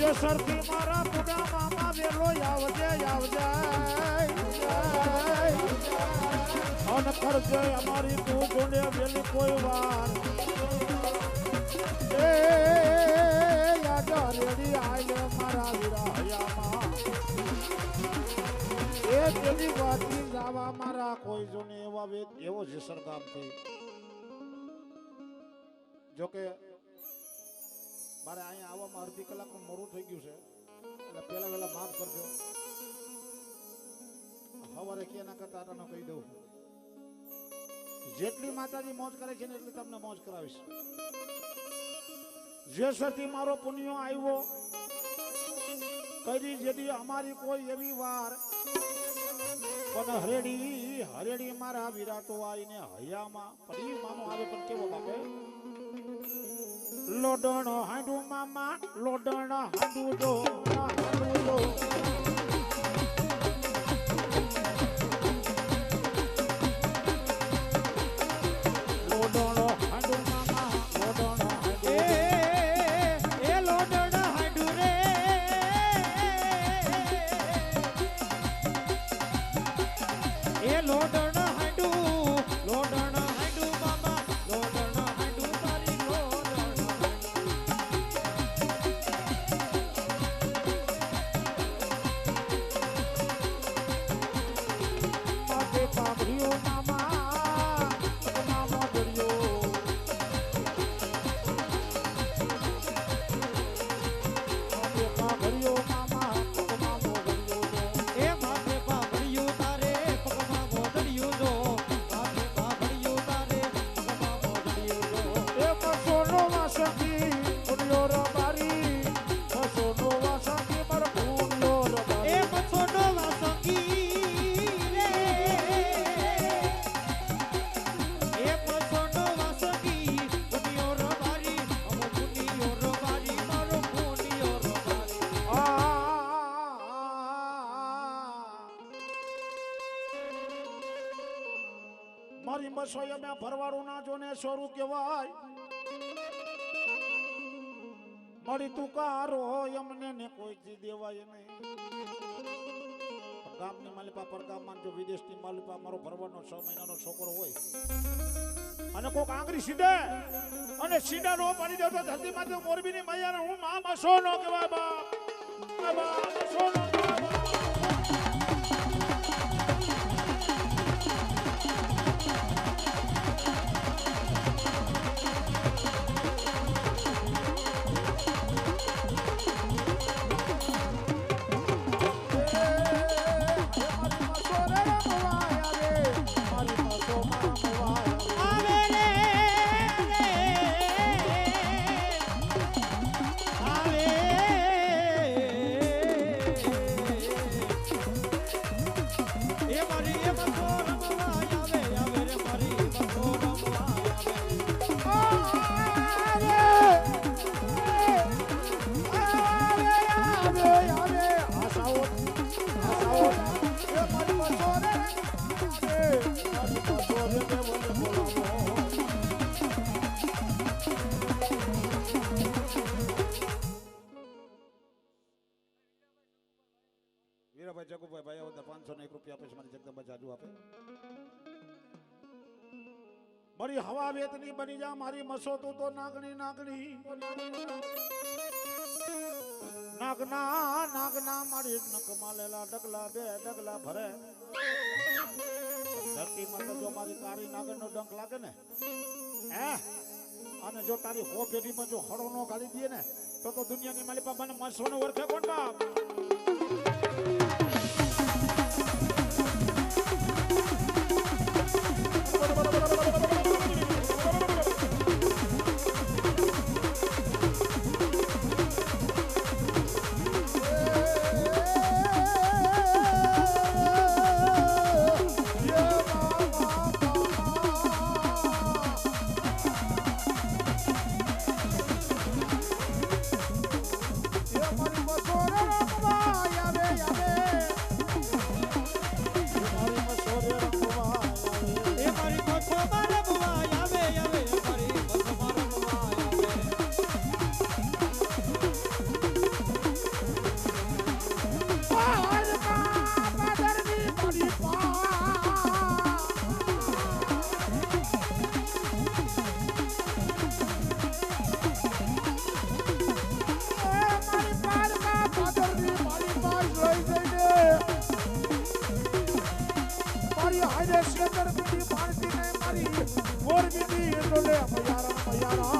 બોલો જે સરથી મારા પુડા મામા વેલો આવજે આવજે. અન કરજે અમારી તું જોડે વેલી કોઈ વાર. એ, યાદ રેડી આય મારા વિરાયામાં એ તેની વાતી જાવા મારા કોઈ જોને એવા એવો જેસર ગામ થઈ જોકે મારે અહીંયા આવવામાં અડધી કલાકનું મોડું થઈ ગયું છે. એટલે પહેલા વહેલા માફ કરજો. સવારે કે ના કરતા આટાનો કહી દઉં. જેટલી માતાજી મોજ કરે છે ને એટલી તમને મોજ કરાવીશ. જે સતી મારો પુણ્યો આવ્યો, કરી જેથી અમારી કોઈ એવી વાર પણ હરેડી હરેડી મારા વિરાતો આવીને હૈયામાં પડી. મામો આવે પણ કેવો બાપે? લોડણ હાંડુ મામા લોડણ હાંડુ જો હાંડુ જો. મારી બસો મેં ભરવાડું ના જોને સોરું કહેવાય. મારી તું કારો એમને ને કોઈથી દેવાય નહીં. ગામની માલિપા પરગામમાં જો વિદેશની માલિપા મારો ભરવાનો છ મહિનાનો છોકરો હોય, અને કોક આંગળી સીધે અને સીધા નો પાડી દે તો ધરતી માથે મોરબીની મૈયાને હું મા બસો નો કહેવાય આ બાપ બસો નો કહેવાય મારી હવા વેતની બની જા, મારી મસો તું તો નાગણી નાગણી. નાગના નાગના, મારી નકમાં લેલા ડગલા બે ડગલા ભરે. ધરતી માતા જો મારી કારી નાગણનો ડંખ લાગે ને, હે? અને જો તારી હો પેઢીમાં જો હળો નો કાઢી દે ને, તો તો દુનિયાની માલિકા મને મસોનો ઓળખે કોણ બાપ? ગગર બીજી પાર્ટી ને મારી મોર બીજી એટલે મયારા મયારા